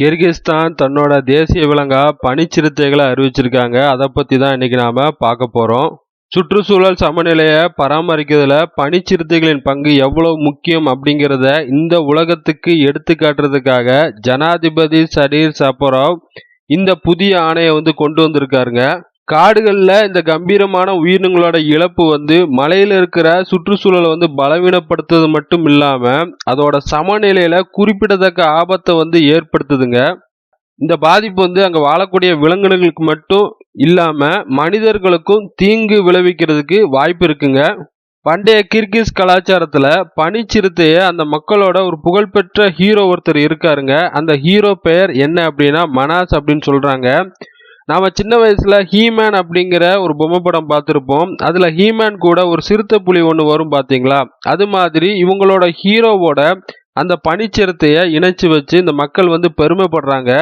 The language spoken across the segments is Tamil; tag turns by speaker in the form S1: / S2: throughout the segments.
S1: கிர்கிஸ்தான் தன்னோட தேசிய விலங்கா பனிச்சிறுத்தைகளை அறிவிச்சிருக்காங்க. அதை பற்றி தான் இன்னைக்கு நாம் பார்க்க போகிறோம் சுற்றுச்சூழல் சமநிலையை பராமரிக்கிறதுல பனிச்சிறுத்தைகளின் பங்கு எவ்வளவு முக்கியம் அப்படிங்கிறத இந்த உலகத்துக்கு எடுத்து காட்டுறதுக்காக ஜனாதிபதி சரீர் சப்பரோவ் இந்த புதிய ஆணையை வந்து கொண்டு வந்திருக்காருங்க. காடுகளில் இந்த கம்பீரமான உயிரினங்களோட இழப்பு வந்து மலையில் இருக்கிற சுற்றுச்சூழலை வந்து பலவீனப்படுத்துறது மட்டும் இல்லாமல் அதோட சமநிலையில் குறிப்பிடத்தக்க ஆபத்தை வந்து ஏற்படுத்துதுங்க. இந்த பாதிப்பு வந்து அங்கே வாழக்கூடிய விலங்கினங்களுக்கு மட்டும் இல்லாமல் மனிதர்களுக்கும் தீங்கு விளைவிக்கிறதுக்கு வாய்ப்பு இருக்குங்க. பண்டைய கிர்கிஸ் கலாச்சாரத்தில் பனிச்சிறுத்தையை அந்த மக்களோட ஒரு புகழ்பெற்ற ஹீரோ ஒருத்தர் இருக்காருங்க. அந்த ஹீரோ பெயர் என்ன அப்படின்னா மனாஸ் அப்படின்னு சொல்கிறாங்க நாம் சின்ன வயசில் ஹீமேன் அப்படிங்கிற ஒரு பொம்மை படம் பார்த்துருப்போம். அதில் ஹீமேன் கூட ஒரு சிறுத்தை புலி ஒன்று வரும் பார்த்தீங்களா? அது மாதிரி இவங்களோட ஹீரோவோட அந்த பனிச்சிறுத்தையை இணைச்சி வச்சு இந்த மக்கள் வந்து பெருமைப்படுறாங்க.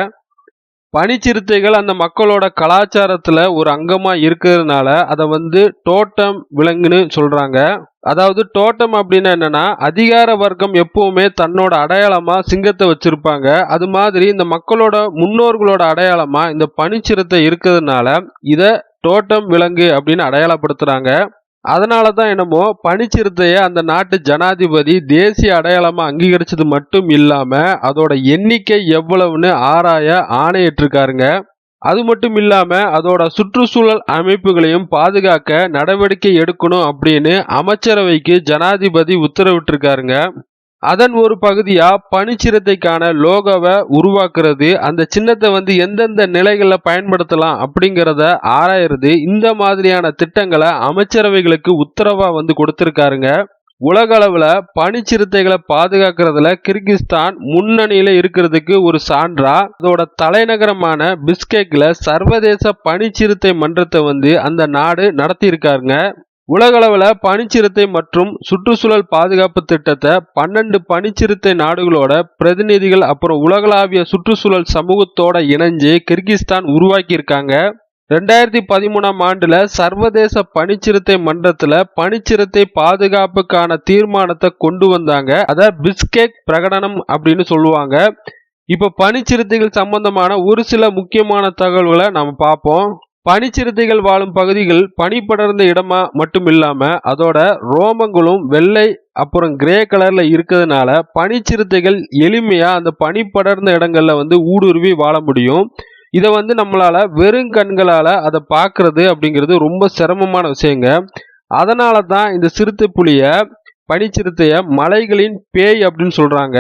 S1: பனிச்சிறுத்தைகள் அந்த மக்களோட கலாச்சாரத்தில் ஒரு அங்கமாக இருக்கிறதுனால அதை வந்து டோட்டம் விலங்குன்னு சொல்கிறாங்க அதாவது டோட்டம் அப்படின்னா என்னன்னா அதிகார வர்க்கம் எப்பவுமே தன்னோட அடையாளமா சிங்கத்தை வச்சிருப்பாங்க. அது மாதிரி இந்த மக்களோட முன்னோர்களோட அடையாளமா இந்த பனிச்சிறுத்தை இருக்கிறதுனால இதை டோட்டம் விலங்கு அப்படின்னு அடையாளப்படுத்துறாங்க. அதனால தான் என்னமோ பனிச்சிறுத்தையை அந்த நாட்டு ஜனாதிபதி தேசிய அடையாளமாக அங்கீகரிச்சது மட்டும் இல்லாமல் அதோட எண்ணிக்கை எவ்வளவுன்னு ஆராய ஆணையிட்டிருக்காருங்க. அது மட்டும் இல்லாமல் அதோட சுற்றுச்சூழல் அமைப்புகளையும் பாதுகாக்க நடவடிக்கை எடுக்கணும் அப்படின்னு அமைச்சரவைக்கு ஜனாதிபதி உத்தரவிட்டிருக்காருங்க. அதன் ஒரு பகுதியா பனிச்சிரத்தைக்கான லோகோவை உருவாக்குறது அந்த சின்னத்தை வந்து எந்தெந்த நிலைகளில் பயன்படுத்தலாம் அப்படிங்கிறத ஆராயிறது இந்த மாதிரியான திட்டங்களை அமைச்சரவைகளுக்கு உத்தரவா வந்து கொடுத்துருக்காருங்க. உலக அளவில் பனிச்சிறுத்தைகளை பாதுகாக்கிறதுல கிர்கிஸ்தான் முன்னணியில் இருக்கிறதுக்கு ஒரு சான்றா? அதோட தலைநகரமான பிஸ்கெக்ல சர்வதேச பனிச்சிறுத்தை மன்றத்தை வந்து அந்த நாடு நடத்தியிருக்காருங்க. உலகளவில் பனிச்சிறுத்தை மற்றும் சுற்றுச்சூழல் பாதுகாப்பு திட்டத்தை பன்னெண்டு பனிச்சிறுத்தை நாடுகளோட பிரதிநிதிகள் அப்புறம் உலகளாவிய சுற்றுச்சூழல் சமூகத்தோட இணைஞ்சு கிர்கிஸ்தான் உருவாக்கியிருக்காங்க. ரெண்டாயிரத்தி பதிமூணாம் ஆண்டுல சர்வதேச பனிச்சிறுத்தை மன்றத்துல பனிச்சிறுத்தை பாதுகாப்புக்கான தீர்மானத்தை கொண்டு வந்தாங்க. அத பிஸ்கேக் பிரகடனம் அப்படின்னு சொல்லுவாங்க. இப்ப பனிச்சிறுத்தைகள் சம்பந்தமான ஒரு சில முக்கியமான தகவல்களை நம்ம பார்ப்போம். பனிச்சிறுத்தைகள் வாழும் பகுதிகள் பனி படர்ந்த இடமா மட்டும் இல்லாம அதோட ரோமங்களும் வெள்ளை அப்புறம் கிரே கலர்ல இருக்கிறதுனால பனிச்சிறுத்தைகள் எளிமையா அந்த பனி படர்ந்த இடங்கள்ல வந்து ஊடுருவி வாழ முடியும். இதை வந்து நம்மளால வெறும் கண்களால அதை பார்க்கறது அப்படிங்கிறது ரொம்ப சிரமமான விஷயங்க. அதனால தான் இந்த சிறுத்தை புலிய பனிச்சிறுத்தைய மலைகளின் பேய் அப்படின்னு சொல்றாங்க.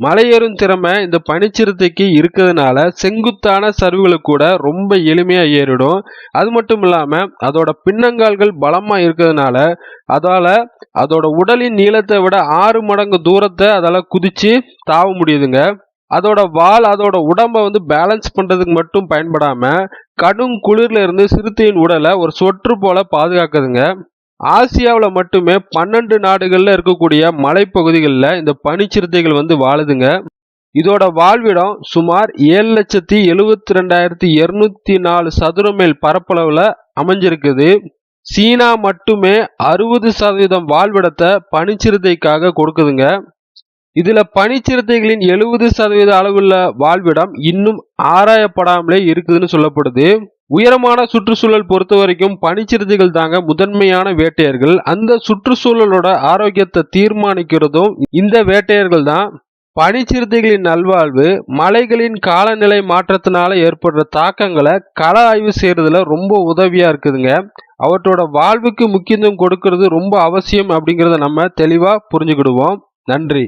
S1: மலையேறும் திறமை இந்த பனிச்சிறுத்தைக்கு இருக்கிறதுனால செங்குத்தான சரிவுகளை கூட ரொம்ப எளிமையாக ஏறிடும். அது மட்டும் இல்லாமல் அதோட பின்னங்கால்கள் பலமாக இருக்கிறதுனால அதால் அதோட உடலின் நீளத்தை விட ஆறு மடங்கு தூரத்தை அதால் குதித்து தாவ முடியுதுங்க. அதோட வால் அதோட உடம்பை வந்து பேலன்ஸ் பண்ணுறதுக்கு மட்டும் பயன்படாமல் கடும் குளிர்ல இருந்து சிறுத்தையின் உடலை ஒரு சொற்று போல பாதுகாக்குதுங்க. ஆசியாவில் மட்டுமே பன்னெண்டு நாடுகளில் இருக்கக்கூடிய மலைப்பகுதிகளில் இந்த பனிச்சிறுத்தைகள் வந்து வாழுதுங்க. இதோட வாழ்விடம் சுமார் ஏழு லட்சத்தி எழுவத்தி ரெண்டாயிரத்தி இருநூத்தி நாலு சதுர மைல் பரப்பளவில் அமைஞ்சிருக்குது. சீனா மட்டுமே அறுபது சதவீதம் வாழ்விடத்தை பனிச்சிறுத்தைக்காக கொடுக்குதுங்க. இதுல பனிச்சிறுத்தைகளின் எழுபது சதவீத அளவுள்ள வாழ்விடம் இன்னும் ஆராயப்படாமலே இருக்குதுன்னு சொல்லப்படுது. உயரமான சுற்றுச்சூழல் பொறுத்த வரைக்கும் பனிச்சிறுத்தைகள் தாங்க முதன்மையான வேட்டையர்கள். அந்த சுற்றுச்சூழலோட ஆரோக்கியத்தை தீர்மானிக்கிறதும் இந்த வேட்டையர்கள் தான். பனிச்சிறுத்தைகளின் நல்வாழ்வு மலைகளின் காலநிலை மாற்றத்தினால ஏற்படுற தாக்கங்களை கள ஆய்வு செய்யறதுல ரொம்ப உதவியா இருக்குதுங்க. அவற்றோட வாழ்வுக்கு முக்கியத்துவம் கொடுக்கறது ரொம்ப அவசியம் அப்படிங்கிறத நம்ம தெளிவா புரிஞ்சுக்கிடுவோம். நன்றி.